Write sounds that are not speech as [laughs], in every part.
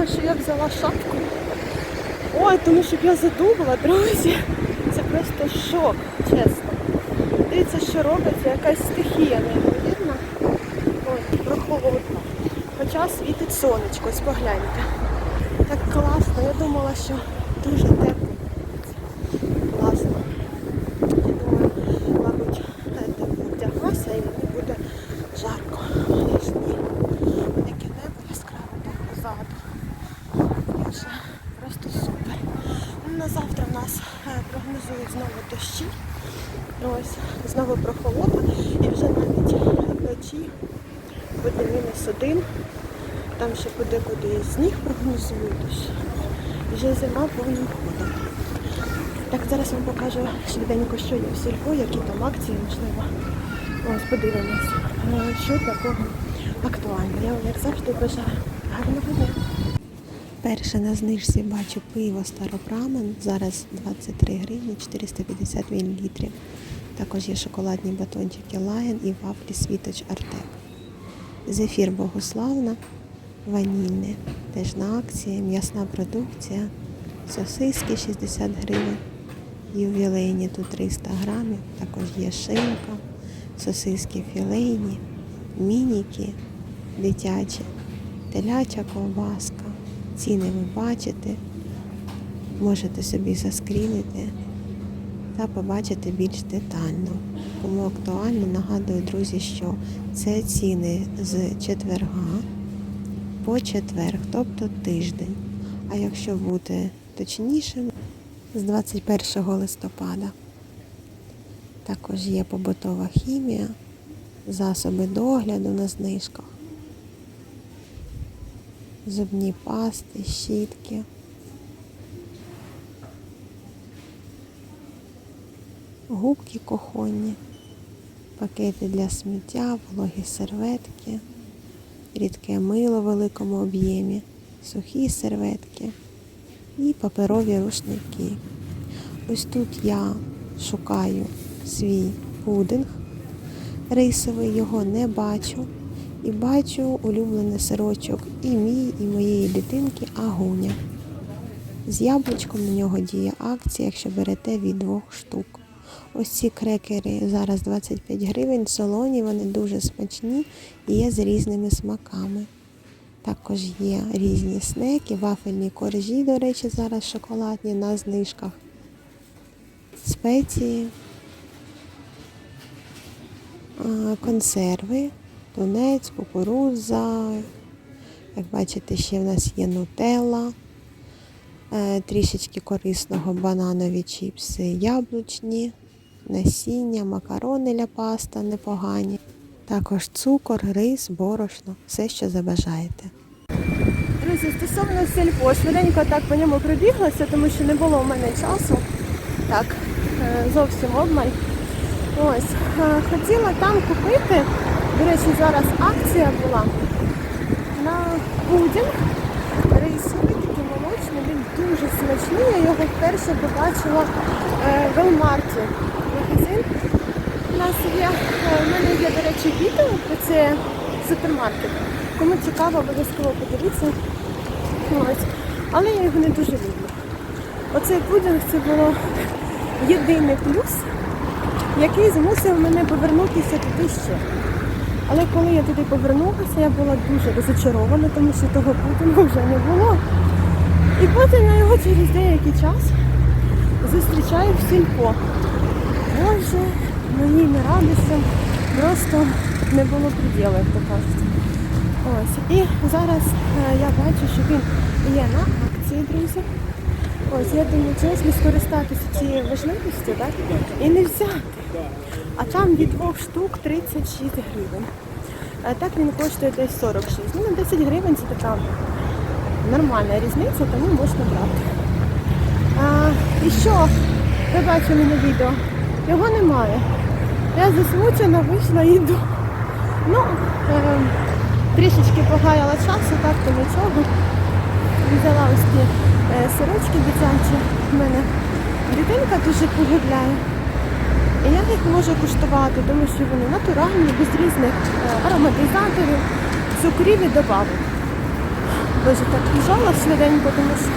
Благо, що я взяла шапку. Ой, тому що я задумала, друзі. Це просто шок, чесно. Дивіться, що робиться, якась стихія неймовірна. Ой, прохолодно. Хоча світить сонечко, ось погляньте. Так класно, я думала, що дуже тепло. Класно. Я думаю, мабуть, е, тепло вдяглася і мені буде жарко. Але ж ні. Яке небо яскраве там позаду. І вже просто супер. Ну, На завтра в нас е, прогнозують знову дощі. Ось, знову прохолода. І вже навіть вночі буде мінус один. Там ще подекуди сніг прогнозують. Вже зима повним ходом. Так, зараз вам покажу швиденько, що є в сільпо, які там акції, можливо. Ось подивимось, е, що такого актуально. Я вам, як завжди, бажаю гарного дня. Перше на знижці бачу пиво Старопрамен. Зараз 23 гривні 450 мл. Також є шоколадні батончики Лаген і вафлі Світоч Артек. Зефір Богославна, ванільне, теж на акції, м'ясна продукція, сосиски 60 гривень, ювілейні тут 300 грамів, також є шинка, сосиски філейні, мініки, дитячі, теляча ковбаска. Ціни ви бачите, можете собі заскрінити та побачити більш детально. Кому актуально, нагадую, друзі, що це ціни з четверга по четверг, тобто тиждень. А якщо бути точнішим, з 21 листопада. Також є побутова хімія, засоби догляду на знижках, зубні пасти, щітки. Губки кухонні, пакети для сміття, вологі серветки, рідке мило в великому об'ємі, сухі серветки і паперові рушники. Ось тут я шукаю свій пудинг рисовий, його не бачу. І бачу улюблений сирочок і мій, і моєї дитинки Агуня. З яблучком на нього діє акція, якщо берете від двох штук. Ось ці крекери зараз 25 гривень, солоні, вони дуже смачні і є з різними смаками. Також є різні снеки, вафельні коржі, до речі, зараз шоколадні на знижках. Спеції, консерви, тунець, кукурудза. Як бачите, ще в нас є нутелла, е, трішечки корисного бананові чіпси, яблучні, насіння, макарони ля паста непогані. Також цукор, рис, борошно, все, що забажаєте. Друзі, стосовно сільпо, швиденько так по ньому пробіглася, тому що не було в мене часу. Так, е, зовсім обмаль. Ось, е, хотіла там купити, до речі, зараз акція була на пудінг рисовий, такий молочний, він дуже смачний. Я його вперше побачила е, в Велмарті. Нас є. Е, У мене є, до речі, відео про це супермаркет. Кому цікаво, обов'язково подивіться. Ось. Але я його не дуже люблю. Оцей пудінг це було єдиний плюс, який змусив мене повернутися туди ще. Але коли я туди повернулася, я була дуже розочарована, тому що того пудингу вже не було. І потім я його через деякий час зустрічаю в сільпо. Боже, мені не радості, просто не було приділу, як то кажуть. Ось. І зараз е, я бачу, що він є на акції, друзі. Ось, я думаю, чесно скористатися цією можливістю, так? І не взяти. А там від двох штук 36 гривень. Так він коштує десь 46. Ну, на 10 гривень це така нормальна різниця, тому можна брати. А, і що? Ви бачили на відео? Його немає. Я засмучена, вийшла йду. Ну, е, трішечки погаяла часу, так то нічого. Взяла ось ті е, сирочки дитячі. У мене дитинка дуже полюбляє. І я їх можу куштувати, тому що вони натуральні, без різних е, ароматизаторів, цукрів і добавок. Боже, так лежала швиденько, тому що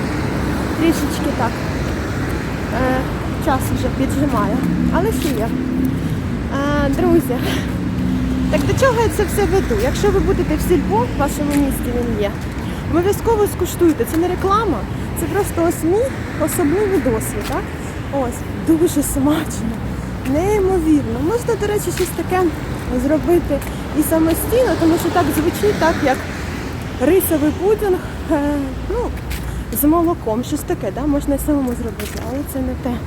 трішечки так е, час вже піджимає. Але ще є. Друзі, так до чого я це все веду? Якщо ви будете в сільпо, в вашому місті він є, обов'язково скуштуйте. Це не реклама, це просто ось мій особливий досвід. Так? Ось, дуже смачно, неймовірно. Можна, до речі, щось таке зробити і самостійно, тому що так звучить, так як рисовий пудинг, е, ну, з молоком, щось таке, да? можна і самому зробити, але це не те.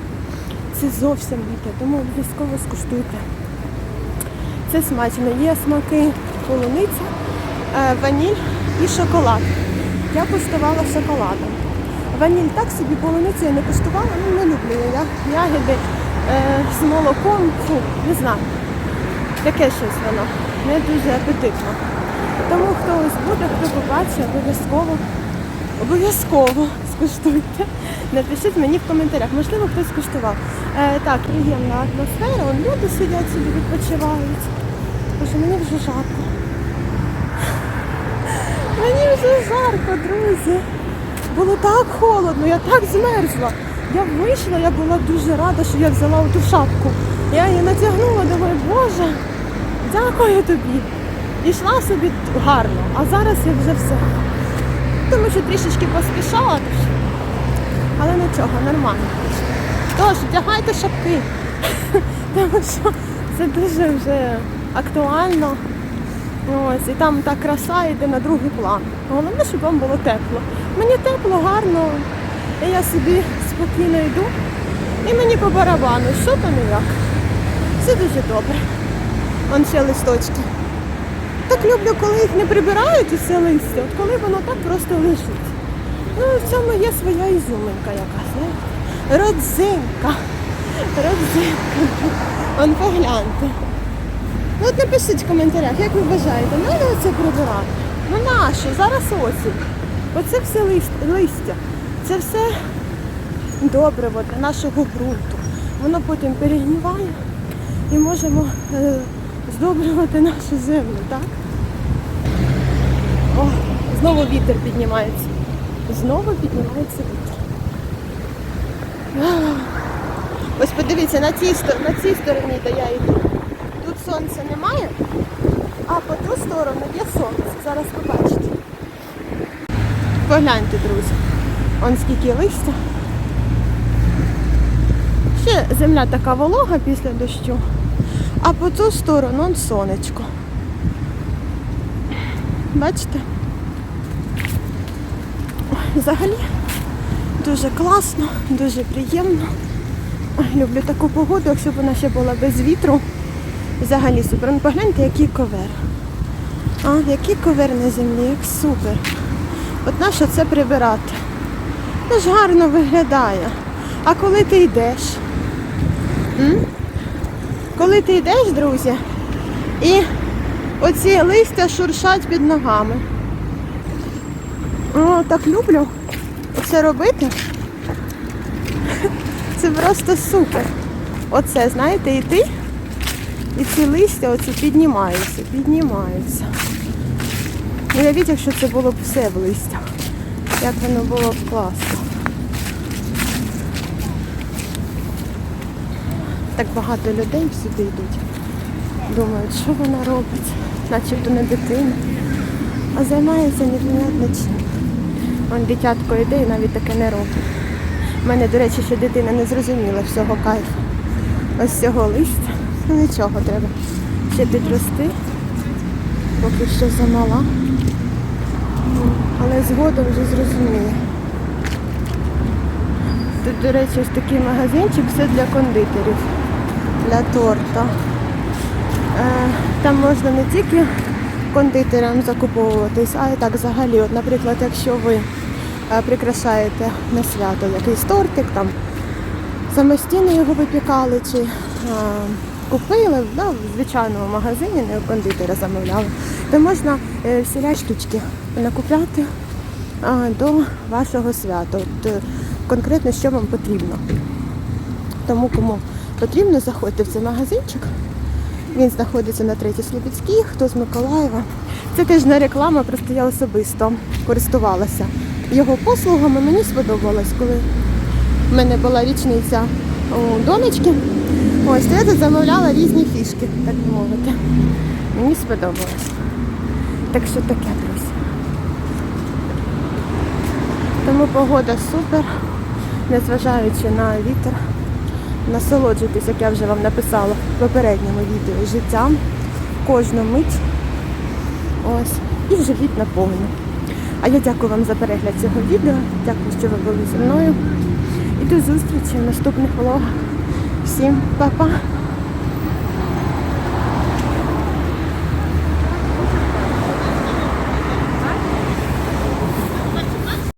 Це зовсім не те, тому обов'язково скуштуйте. Це смачно. Є смаки полуниця, е, ваніль і шоколад. Я куштувала шоколадом. Ваніль так собі полуницю я не куштувала, ну не люблю я ягоди е, з молоком, фу, не знаю. Таке щось воно, не дуже апетитно. Тому хто ось буде, хто побачить, обов'язково, обов'язково скуштуйте. Напишіть мені в коментарях, можливо, хтось скуштував. Е, так, приємна атмосфера, вон люди сидять собі, відпочивають. Боже, мені вже жарко. Мені вже жарко, друзі. Було так холодно, я так змерзла. Я вийшла, я була дуже рада, що я взяла ту шапку. Я її натягнула, думаю, боже, дякую тобі. І йшла собі гарно, а зараз я вже все. Тому що трішечки поспішала. Але нічого, нормально. Тож, вдягайте шапки, [laughs] тому що це дуже вже актуально. Ось, і там та краса йде на другий план. Головне, щоб вам було тепло. Мені тепло, гарно, і я собі спокійно йду. І мені по барабану, що там і як. Все дуже добре. Вон ще листочки. Так люблю, коли їх не прибирають усе листя, от коли воно так просто лежить. Ну, в цьому є своя ізюминка якась. Родзинка. Родзинка. Вон погляньте. Ну от напишіть в коментарях, як ви вважаєте, треба це прибирати? Ну нащо? Зараз осінь. Оце все листя. Це все добре для нашого ґрунту. Воно потім перегніває і можемо е, здобрювати нашу землю, так? О, знову вітер піднімається. Знову піднімається вітер. Ось подивіться, на цій, на цій стороні, де я йду. Тут сонця немає, а по ту сторону є сонце. Зараз побачите. Погляньте, друзі. Он скільки листя. Ще земля така волога після дощу. А по ту сторону он сонечко. Бачите? Взагалі дуже класно, дуже приємно. Люблю таку погоду, якщо б вона ще була без вітру. Взагалі супер. Ну погляньте, який ковер. А, який ковер на землі, як супер. От нащо це прибирати? Ну ж гарно виглядає. А коли ти йдеш? М? Коли ти йдеш, друзі, і оці листя шуршать під ногами. Так люблю це робити. Це просто супер. Оце, знаєте, йти, і ці листя оці піднімаються, піднімаються. Уявіть, якщо це було б все в листях. Як воно було б класно. Так багато людей сюди йдуть. Думають, що вона робить, начебто не дитина. А займається непонятно чим. Вон дитятко йде і навіть таке не робить. У мене, до речі, ще дитина не зрозуміла всього кайфу. Ось цього листя. Ну нічого треба. Ще підрости. Поки що замала. Але згодом вже зрозуміє. Тут, до речі, ось такий магазинчик, все для кондитерів, для торта. Е, Там можна не тільки кондитерам закуповуватись, а й так взагалі. От, наприклад, якщо ви е, прикрашаєте на свято якийсь тортик, там самостійно його випікали чи е, купили да, в звичайному магазині, не у кондитера замовляли, то можна е, всіля штучки накупляти е, до вашого свята. От, конкретно, що вам потрібно. Тому кому потрібно, заходьте в цей магазинчик. Він знаходиться на третій Слобідській, хто з Миколаєва. Це теж реклама, просто я особисто користувалася його послугами. Мені сподобалось, коли в мене була річниця у донечки. Ось я тут замовляла різні фішки, так би мовити. Мені сподобалось. Так що таке, друзі. Тому погода супер, незважаючи на вітер. Насолоджуйтесь, як я вже вам написала в попередньому відео, життям кожну мить. Ось. І живіть наповну. А я дякую вам за перегляд цього відео. Дякую, що ви були зі мною. І до зустрічі в наступних влогах. Всім па-па!